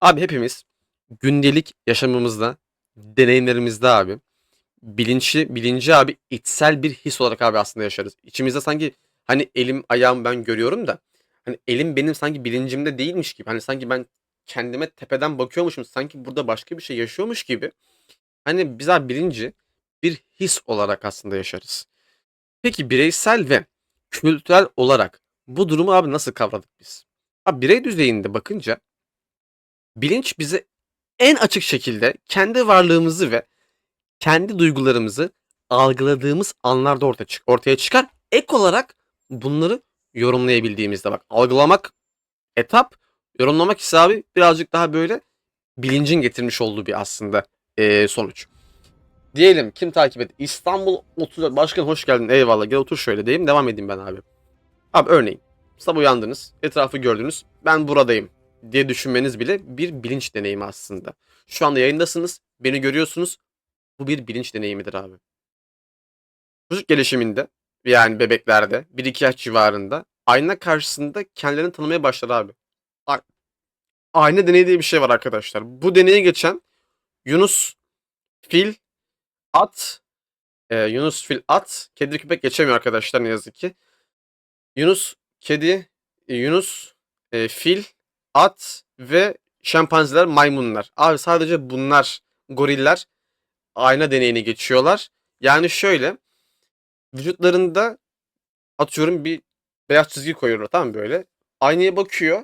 Abi hepimiz gündelik yaşamımızda, deneyimlerimizde abi bilinçli bilinci abi içsel bir his olarak abi aslında yaşarız. İçimizde sanki hani elim ayağım ben görüyorum da hani elim benim sanki bilincimde değilmiş gibi. Hani sanki ben kendime tepeden bakıyormuşum. Sanki burada başka bir şey yaşıyormuş gibi. Hani biz abi bilinci bir his olarak aslında yaşarız. Peki bireysel ve kültürel olarak bu durumu abi nasıl kavradık biz? Abi birey düzeyinde bakınca bilinç bize en açık şekilde kendi varlığımızı ve kendi duygularımızı algıladığımız anlarda ortaya, çık ortaya çıkar. Ek olarak bunları yorumlayabildiğimizde bak algılamak etap, yorumlamak ise abi birazcık daha böyle bilincin getirmiş olduğu bir aslında eee, sonuç. Diyelim kim takip et? İstanbul 34 Başkan hoş geldin eyvallah gel otur şöyle diyeyim devam edeyim ben abi. Abi örneğin sabah uyandınız etrafı gördünüz ben buradayım diye düşünmeniz bile bir bilinç deneyimi aslında. Şu anda yayındasınız beni görüyorsunuz bu bir bilinç deneyimidir abi. Çocuk gelişiminde yani bebeklerde 1-2 yaş civarında ayna karşısında kendilerini tanımaya başlar abi. Ayna deneyi diye bir şey var arkadaşlar. Bu deneye geçen Yunus, fil, at, e, Yunus, fil, at, kedi köpek geçemiyor arkadaşlar ne yazık ki. Yunus, kedi, Yunus, e, fil, at ve şempanzeler, maymunlar. Abi sadece bunlar, goriller ayna deneyini geçiyorlar. Yani şöyle vücutlarında atıyorum bir beyaz çizgi koyuyorlar tamam böyle. Aynaya bakıyor.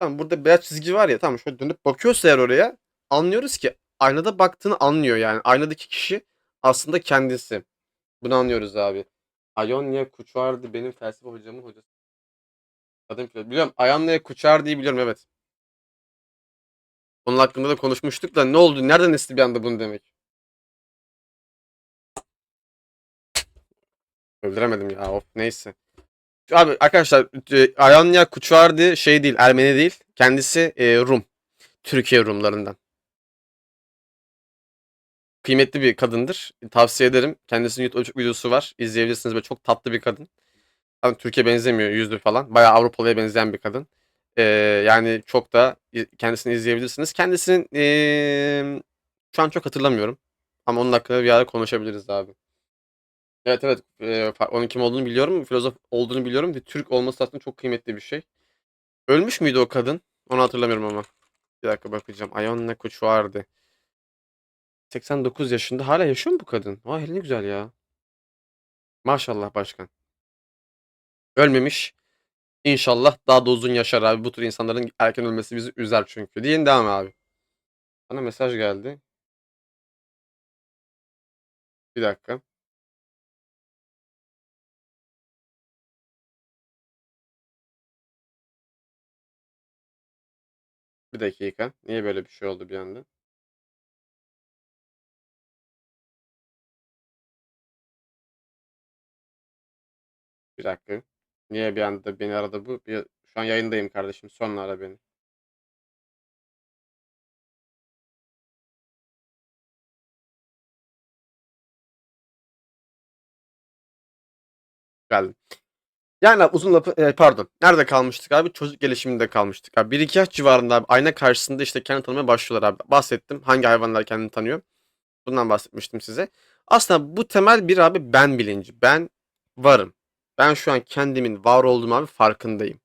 Tamam burada beyaz çizgi var ya tamam şöyle dönüp bakıyorsa eğer oraya anlıyoruz ki aynada baktığını anlıyor yani. Aynadaki kişi aslında kendisi. Bunu anlıyoruz abi. Ionia Kuçardi benim felsefe hocamın hocası. Kadın filozof. Biliyorum. Ionia Kuçardi'yi biliyorum evet. Onun hakkında da konuşmuştuk da ne oldu? Nereden esti bir anda bunu demek? Öldüremedim ya of neyse. Abi arkadaşlar e, Ionia Kuçardi şey değil Ermeni değil. Kendisi e, Rum. Türkiye Rumlarından. Kıymetli bir kadındır. Tavsiye ederim. Kendisinin YouTube videosu var. İzleyebilirsiniz. Böyle çok tatlı bir kadın. Hani Türkiye benzemiyor yüzü falan. Bayağı Avrupalıya benzeyen bir kadın. Ee, yani çok da kendisini izleyebilirsiniz. Kendisinin ee, şu an çok hatırlamıyorum. Ama onun hakkında bir ara konuşabiliriz abi. Evet evet. Ee, onun kim olduğunu biliyorum. Filozof olduğunu biliyorum. Ve Türk olması aslında çok kıymetli bir şey. Ölmüş müydü o kadın? Onu hatırlamıyorum ama. Bir dakika bakacağım. Ionna Kuçvardi. 89 yaşında. Hala yaşıyor mu bu kadın? Vay ne güzel ya. Maşallah başkan. Ölmemiş. İnşallah daha da uzun yaşar abi. Bu tür insanların erken ölmesi bizi üzer çünkü. Diyelim devam abi. Bana mesaj geldi. Bir dakika. Bir dakika. Niye böyle bir şey oldu bir anda? Bir dakika. Niye bir anda beni aradı bu? Bir, şu an yayındayım kardeşim. Sonra ara beni. Geldim. Yani uzun lafı e, pardon. Nerede kalmıştık abi? Çocuk gelişiminde kalmıştık abi. 1-2 yaş civarında abi ayna karşısında işte kendini tanımaya başlıyorlar abi. Bahsettim. Hangi hayvanlar kendini tanıyor. Bundan bahsetmiştim size. Aslında bu temel bir abi ben bilinci. Ben varım. Ben şu an kendimin var olduğum abi farkındayım.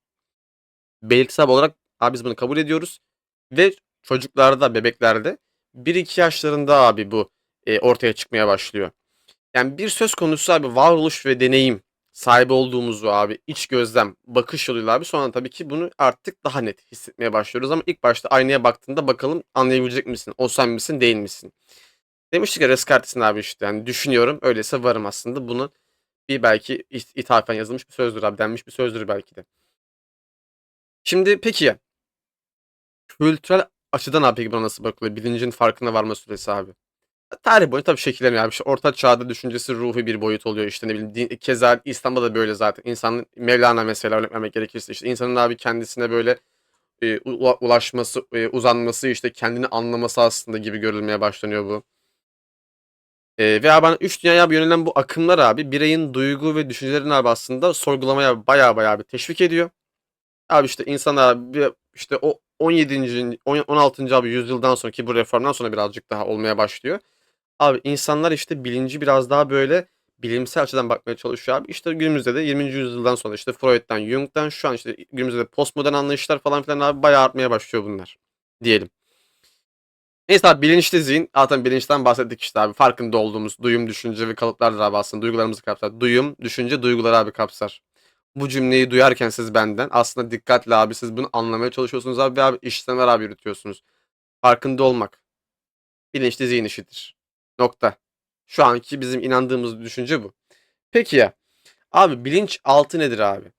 Belirtisel olarak abi biz bunu kabul ediyoruz. Ve çocuklarda, bebeklerde 1-2 yaşlarında abi bu e, ortaya çıkmaya başlıyor. Yani bir söz konusu abi varoluş ve deneyim sahibi olduğumuzu abi iç gözlem, bakış yoluyla abi sonra tabii ki bunu artık daha net hissetmeye başlıyoruz ama ilk başta aynaya baktığında bakalım anlayabilecek misin? O sen misin, değil misin? Demiştik ya Descartes'in abi işte yani düşünüyorum öyleyse varım aslında. Bunu bir belki it- ithafen yazılmış bir sözdür abi denmiş bir sözdür belki de. Şimdi peki kültürel açıdan abi buna nasıl bakılıyor? Bilincin farkına varma süresi abi. Tarih boyunca tabii şekilleniyor abi. İşte orta çağda düşüncesi ruhi bir boyut oluyor işte ne bileyim. Din, keza İslam'da da böyle zaten. İnsanın Mevlana mesela örnek vermek gerekirse işte insanın abi kendisine böyle e, ula- ulaşması, e, uzanması işte kendini anlaması aslında gibi görülmeye başlanıyor bu. E, ve abi bana üç dünyaya yönelen bu akımlar abi bireyin duygu ve düşüncelerini abi aslında sorgulamaya baya baya bir teşvik ediyor. Abi işte insan abi işte o 17. on- 16. abi yüzyıldan sonra ki bu reformdan sonra birazcık daha olmaya başlıyor. Abi insanlar işte bilinci biraz daha böyle bilimsel açıdan bakmaya çalışıyor abi. İşte günümüzde de 20. yüzyıldan sonra işte Freud'dan, Jung'dan şu an işte günümüzde de postmodern anlayışlar falan filan abi bayağı artmaya başlıyor bunlar diyelim. Neyse abi bilinçli zihin. Zaten bilinçten bahsettik işte abi. Farkında olduğumuz duyum, düşünce ve kalıplardır abi aslında. Duygularımızı kapsar. Duyum, düşünce, duygular abi kapsar. Bu cümleyi duyarken siz benden aslında dikkatli abi siz bunu anlamaya çalışıyorsunuz abi ve abi işlemler abi yürütüyorsunuz. Farkında olmak. Bilinçli zihin işidir. Nokta. Şu anki bizim inandığımız düşünce bu. Peki ya. Abi bilinç altı nedir abi?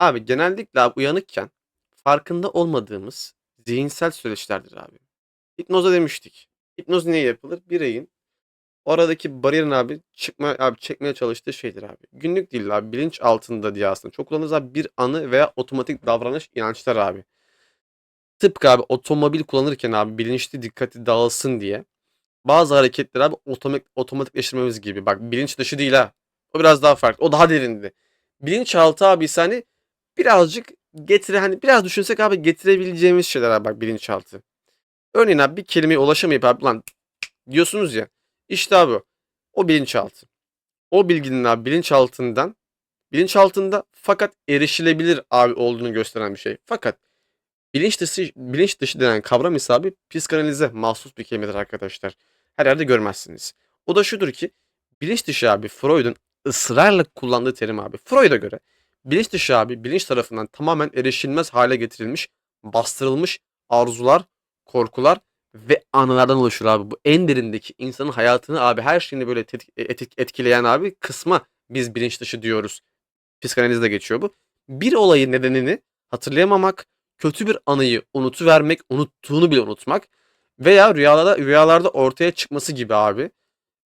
Abi genellikle abi uyanıkken farkında olmadığımız zihinsel süreçlerdir abi. Hipnoza demiştik. Hipnoz niye yapılır? Bireyin oradaki bariyerin abi çıkma abi çekmeye çalıştığı şeydir abi. Günlük değil abi bilinç altında diye aslında. Çok kullanırız abi bir anı veya otomatik davranış inançlar abi. Tıpkı abi otomobil kullanırken abi bilinçli dikkati dağılsın diye bazı hareketleri abi otomatik otomatikleştirmemiz gibi. Bak bilinç dışı değil ha. O biraz daha farklı. O daha derindi. Bilinçaltı abi ise hani birazcık getire hani biraz düşünsek abi getirebileceğimiz şeyler abi bak bilinçaltı. Örneğin abi bir kelimeye ulaşamayıp abi lan diyorsunuz ya. İşte abi o. Bilinçaltı. O bilginin abi bilinçaltından bilinçaltında fakat erişilebilir abi olduğunu gösteren bir şey. Fakat bilinç dışı, bilinç dışı denen kavram ise abi psikanalize mahsus bir kelimedir arkadaşlar. Her yerde görmezsiniz. O da şudur ki bilinç dışı abi Freud'un ısrarla kullandığı terim abi. Freud'a göre bilinç dışı abi bilinç tarafından tamamen erişilmez hale getirilmiş, bastırılmış arzular, korkular ve anılardan oluşur abi. Bu en derindeki insanın hayatını abi her şeyini böyle etik- etkileyen abi kısma biz bilinç dışı diyoruz. Psikanalizde geçiyor bu. Bir olayın nedenini hatırlayamamak, kötü bir anıyı unutuvermek, unuttuğunu bile unutmak veya rüyalarda rüyalarda ortaya çıkması gibi abi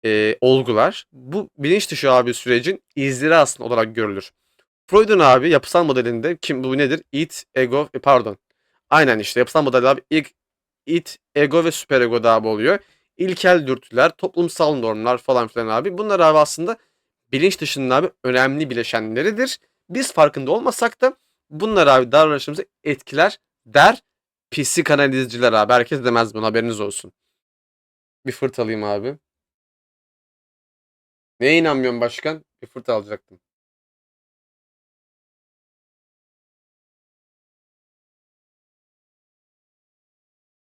e, olgular. Bu bilinç dışı abi sürecin izleri aslında olarak görülür. Freud'un abi yapısal modelinde kim bu nedir? It, ego, e, pardon. Aynen işte yapısal model abi ilk it, ego ve süperego da abi oluyor. İlkel dürtüler, toplumsal normlar falan filan abi. Bunlar abi aslında bilinç dışının abi önemli bileşenleridir. Biz farkında olmasak da bunlar abi davranışımızı etkiler der psikanalizciler abi. Herkes demez bunu haberiniz olsun. Bir fırt alayım abi. Neye inanmıyorum başkan? Bir fırt alacaktım.